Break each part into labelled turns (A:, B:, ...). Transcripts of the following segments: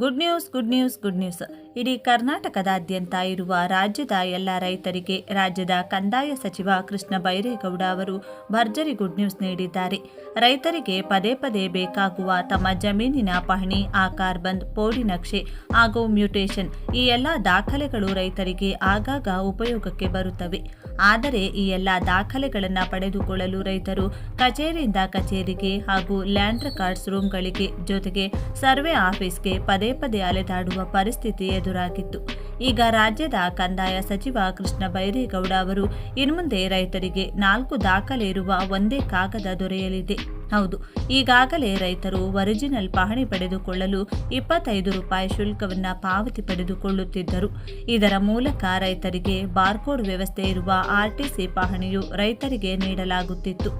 A: Good news good news good news ಇಡೀ ಕರ್ನಾಟಕದಾದ್ಯಂತ ಇರುವ ರಾಜ್ಯದ ಎಲ್ಲ ರೈತರಿಗೆ ರಾಜ್ಯದ ಕಂದಾಯ ಸಚಿವ ಕೃಷ್ಣ ಬೈರೇಗೌಡ ಅವರು ಭರ್ಜರಿ ಗುಡ್ ನ್ಯೂಸ್ ನೀಡಿದ್ದಾರೆ. ರೈತರಿಗೆ ಪದೇ ಪದೇ ಬೇಕಾಗುವ ತಮ್ಮ ಜಮೀನಿನ ಪಹಣಿ, ಆಕಾರ್ ಬಂದ್, ಪೋಡಿ ನಕ್ಷೆ ಹಾಗೂ ಮ್ಯೂಟೇಷನ್ ಈ ಎಲ್ಲ ದಾಖಲೆಗಳು ರೈತರಿಗೆ ಆಗಾಗ ಉಪಯೋಗಕ್ಕೆ ಬರುತ್ತವೆ. ಆದರೆ ಈ ಎಲ್ಲ ದಾಖಲೆಗಳನ್ನು ಪಡೆದುಕೊಳ್ಳಲು ರೈತರು ಕಚೇರಿಯಿಂದ ಕಚೇರಿಗೆ ಹಾಗೂ ಲ್ಯಾಂಡ್ ರೆಕಾರ್ಡ್ಸ್ ರೂಮ್ಗಳಿಗೆ ಜೊತೆಗೆ ಸರ್ವೆ ಆಫೀಸ್ಗೆ ಪದೇ ಪದೇ ಅಲೆದಾಡುವ ಪರಿಸ್ಥಿತಿ ಎದುರಾಗಿತ್ತು. ಈಗ ರಾಜ್ಯದ ಕಂದಾಯ ಸಚಿವ ಕೃಷ್ಣ ಬೈರೇಗೌಡ ಅವರು ಇನ್ಮುಂದೆ ರೈತರಿಗೆ ನಾಲ್ಕು ದಾಖಲೆ ಇರುವ ಒಂದೇ ಕಾಗದ ದೊರೆಯಲಿದೆ. ಹೌದು, ಈಗಾಗಲೇ ರೈತರು ಒರಿಜಿನಲ್ ಪಹಣಿ ಪಡೆದುಕೊಳ್ಳಲು ಇಪ್ಪತ್ತೈದು ರೂಪಾಯಿ ಶುಲ್ಕವನ್ನು ಪಾವತಿ ಪಡೆದುಕೊಳ್ಳುತ್ತಿದ್ದರು. ಇದರ ಮೂಲಕ ರೈತರಿಗೆ ಬಾರ್ಕೋಡ್ ವ್ಯವಸ್ಥೆ ಇರುವ ಆರ್ಟಿಸಿ ಪಹಣಿಯು ರೈತರಿಗೆ ನೀಡಲಾಗುತ್ತಿತ್ತು.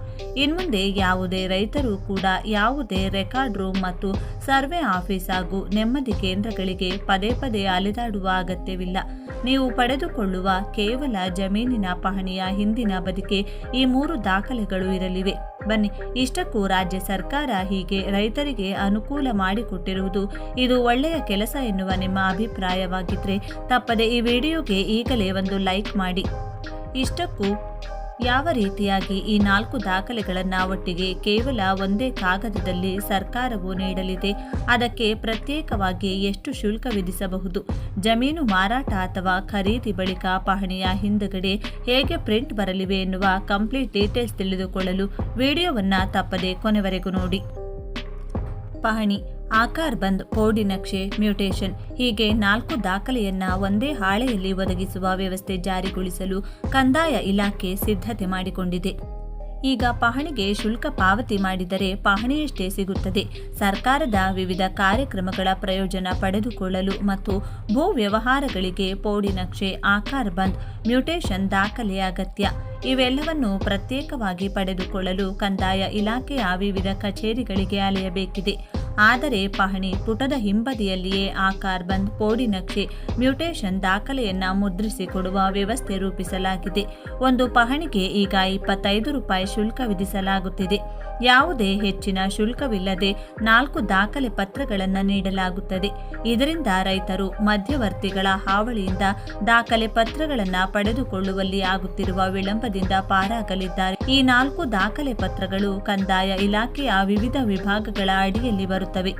A: ಇನ್ಮುಂದೆ ಯಾವುದೇ ರೈತರು ಕೂಡ ಯಾವುದೇ ರೆಕಾರ್ಡ್ ರೂಮ್ ಮತ್ತು ಸರ್ವೆ ಆಫೀಸ್ ಹಾಗೂ ನೆಮ್ಮದಿ ಕೇಂದ್ರಗಳಿಗೆ ಪದೇ ಪದೇ ಅಲೆದಾಡುವ ಅಗತ್ಯವಿಲ್ಲ. ನೀವು ಪಡೆದುಕೊಳ್ಳುವ ಕೇವಲ ಜಮೀನಿನ ಪಹಣಿಯ ಹಿಂದಿನ ಬದಿಗೆ ಈ ಮೂರು ದಾಖಲೆಗಳು ಇರಲಿವೆ. ಬನ್ನಿ. ಇಷ್ಟಕ್ಕೂ ರಾಜ್ಯ ಸರ್ಕಾರ ಹೀಗೆ ರೈತರಿಗೆ ಅನುಕೂಲ ಮಾಡಿಕೊಟ್ಟಿರುವುದು ಇದು ಒಳ್ಳೆಯ ಕೆಲಸ ಎನ್ನುವ ನಿಮ್ಮ ಅಭಿಪ್ರಾಯವಾಗಿದ್ರೆ ತಪ್ಪದೆ ಈ ವಿಡಿಯೋಗೆ ಈಗಲೇ ಒಂದು ಲೈಕ್ ಮಾಡಿ. ಇಷ್ಟಕ್ಕೂ ಯಾವ ರೀತಿಯಾಗಿ ಈ ನಾಲ್ಕು ದಾಖಲೆಗಳನ್ನು ಒಟ್ಟಿಗೆ ಕೇವಲ ಒಂದೇ ಕಾಗದದಲ್ಲಿ ಸರ್ಕಾರವು ನೀಡಲಿದೆ? ಅದಕ್ಕೆ ಪ್ರತ್ಯೇಕವಾಗಿ ಎಷ್ಟು ಶುಲ್ಕ ವಿಧಿಸಬಹುದು? ಜಮೀನು ಮಾರಾಟ ಅಥವಾ ಖರೀದಿ ಬಳಿಕ ಪಹಣಿಯ ಹಿಂದುಗಡೆ ಹೇಗೆ ಪ್ರಿಂಟ್ ಬರಲಿವೆ ಎನ್ನುವ ಕಂಪ್ಲೀಟ್ ಡೀಟೇಲ್ಸ್ ತಿಳಿದುಕೊಳ್ಳಲು ವಿಡಿಯೋವನ್ನು ತಪ್ಪದೆ ಕೊನೆವರೆಗೂ ನೋಡಿ. ಪಹಣಿ ಆಕಾರ್ ಬಂದ್ ಪೋಡಿ ನಕ್ಷೆ, ಮ್ಯೂಟೇಷನ್ ಹೀಗೆ ನಾಲ್ಕು ದಾಖಲೆಯನ್ನ ಒಂದೇ ಹಾಳೆಯಲ್ಲಿ ಒದಗಿಸುವ ವ್ಯವಸ್ಥೆ ಜಾರಿಗೊಳಿಸಲು ಕಂದಾಯ ಇಲಾಖೆ ಸಿದ್ಧತೆ ಮಾಡಿಕೊಂಡಿದೆ. ಈಗ ಪಹಣಿಗೆ ಶುಲ್ಕ ಪಾವತಿ ಮಾಡಿದರೆ ಪಹಣಿಯಷ್ಟೇ ಸಿಗುತ್ತದೆ. ಸರ್ಕಾರದ ವಿವಿಧ ಕಾರ್ಯಕ್ರಮಗಳ ಪ್ರಯೋಜನ ಪಡೆದುಕೊಳ್ಳಲು ಮತ್ತು ಭೂ ವ್ಯವಹಾರಗಳಿಗೆ ಪೋಡಿ ನಕ್ಷೆ, ಆಕಾರ್ ಬಂದ್, ಮ್ಯೂಟೇಷನ್ ದಾಖಲೆ ಅಗತ್ಯ. ಇವೆಲ್ಲವನ್ನು ಪ್ರತ್ಯೇಕವಾಗಿ ಪಡೆದುಕೊಳ್ಳಲು ಕಂದಾಯ ಇಲಾಖೆಯ ವಿವಿಧ ಕಚೇರಿಗಳಿಗೆ ಅಲೆಯಬೇಕಿದೆ. ಆದರೆ ಪಹಣಿ ಪುಟದ ಹಿಂಬದಿಯಲ್ಲಿಯೇ ಆ ಕಾರ್ಬನ್ ಪೋಡಿ ನಕ್ಷೆ ಮ್ಯೂಟೇಷನ್ ದಾಖಲೆಯನ್ನ ಮುದ್ರಿಸಿ ಕೊಡುವ ವ್ಯವಸ್ಥೆ ರೂಪಿಸಲಾಗಿದೆ. ಒಂದು ಪಹಣಿಗೆ ಈಗ ಇಪ್ಪತ್ತೈದು ರೂಪಾಯಿ ಶುಲ್ಕ ವಿಧಿಸಲಾಗುತ್ತಿದೆ. ಯಾವುದೇ ಹೆಚ್ಚಿನ ಶುಲ್ಕವಿಲ್ಲದೆ ನಾಲ್ಕು ದಾಖಲೆ ಪತ್ರಗಳನ್ನು ನೀಡಲಾಗುತ್ತದೆ. ಇದರಿಂದ ರೈತರು ಮಧ್ಯವರ್ತಿಗಳ ಹಾವಳಿಯಿಂದ ದಾಖಲೆ ಪತ್ರಗಳನ್ನು ಪಡೆದುಕೊಳ್ಳುವಲ್ಲಿ ಆಗುತ್ತಿರುವ ವಿಳಂಬದಿಂದ ಪಾರಾಗಲಿದ್ದಾರೆ. ಈ ನಾಲ್ಕು ದಾಖಲೆ ಪತ್ರಗಳು ಕಂದಾಯ ಇಲಾಖೆಯ ವಿವಿಧ ವಿಭಾಗಗಳ ಅಡಿಯಲ್ಲಿ ಬರುತ್ತವೆ.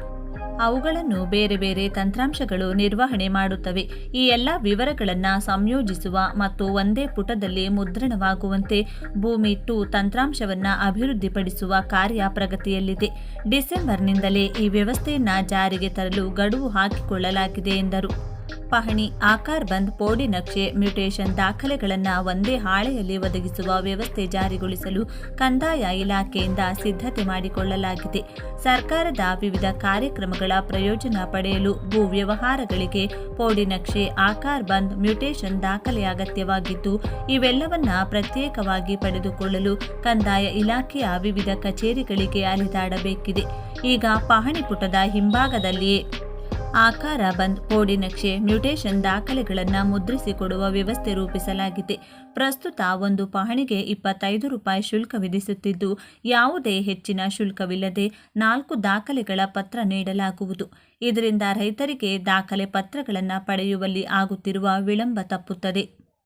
A: ಅವುಗಳನ್ನು ಬೇರೆ ಬೇರೆ ತಂತ್ರಾಂಶಗಳು ನಿರ್ವಹಣೆ ಮಾಡುತ್ತವೆ. ಈ ಎಲ್ಲ ವಿವರಗಳನ್ನು ಸಂಯೋಜಿಸುವ ಮತ್ತು ಒಂದೇ ಪುಟದಲ್ಲಿ ಮುದ್ರಣವಾಗುವಂತೆ ಭೂಮಿ ಟು ತಂತ್ರಾಂಶವನ್ನು ಅಭಿವೃದ್ಧಿಪಡಿಸುವ ಕಾರ್ಯ ಪ್ರಗತಿಯಲ್ಲಿದೆ. ಡಿಸೆಂಬರ್ನಿಂದಲೇ ಈ ವ್ಯವಸ್ಥೆಯನ್ನು ಜಾರಿಗೆ ತರಲು ಗಡುವು ಹಾಕಿಕೊಳ್ಳಲಾಗಿದೆ ಎಂದರು. ಪಹಣಿ ಆಕಾರ್ ಬಂದ್ ಪೋಡಿ ನಕ್ಷೆ, ಮ್ಯೂಟೇಷನ್ ದಾಖಲೆಗಳನ್ನು ಒಂದೇ ಹಾಳೆಯಲ್ಲಿ ಒದಗಿಸುವ ವ್ಯವಸ್ಥೆ ಜಾರಿಗೊಳಿಸಲು ಕಂದಾಯ ಇಲಾಖೆಯಿಂದ ಸಿದ್ಧತೆ ಮಾಡಿಕೊಳ್ಳಲಾಗಿದೆ. ಸರ್ಕಾರದ ವಿವಿಧ ಕಾರ್ಯಕ್ರಮಗಳ ಪ್ರಯೋಜನ ಪಡೆಯಲು ಭೂ ವ್ಯವಹಾರಗಳಿಗೆ ಪೋಡಿ ನಕ್ಷೆ, ಆಕಾರ್ ಬಂದ್ ಮ್ಯೂಟೇಷನ್ ದಾಖಲೆ ಅಗತ್ಯವಾಗಿದ್ದು, ಇವೆಲ್ಲವನ್ನ ಪ್ರತ್ಯೇಕವಾಗಿ ಪಡೆದುಕೊಳ್ಳಲು ಕಂದಾಯ ಇಲಾಖೆಯ ವಿವಿಧ ಕಚೇರಿಗಳಿಗೆ ಅಲೆದಾಡಬೇಕಿದೆ. ಈಗ ಪಹಣಿ ಪುಟದ ಹಿಂಭಾಗದಲ್ಲಿಯೇ ಆಕಾರ ಬಂದ್ ಕೋಡಿ ನಕ್ಷೆ ಮ್ಯೂಟೇಷನ್ ದಾಖಲೆಗಳನ್ನು ಮುದ್ರಿಸಿ ಕೊಡುವ ವ್ಯವಸ್ಥೆ ರೂಪಿಸಲಾಗಿದೆ. ಪ್ರಸ್ತುತ ಒಂದು ಪಹಣಿಗೆ ಇಪ್ಪತ್ತೈದು ರೂಪಾಯಿ ಶುಲ್ಕ ವಿಧಿಸುತ್ತಿದ್ದು, ಯಾವುದೇ ಹೆಚ್ಚಿನ ಶುಲ್ಕವಿಲ್ಲದೆ ನಾಲ್ಕು ದಾಖಲೆಗಳ ಪತ್ರ ನೀಡಲಾಗುವುದು. ಇದರಿಂದ ರೈತರಿಗೆ ದಾಖಲೆ ಪತ್ರಗಳನ್ನು ಪಡೆಯುವಲ್ಲಿ ಆಗುತ್ತಿರುವ ವಿಳಂಬ ತಪ್ಪುತ್ತದೆ.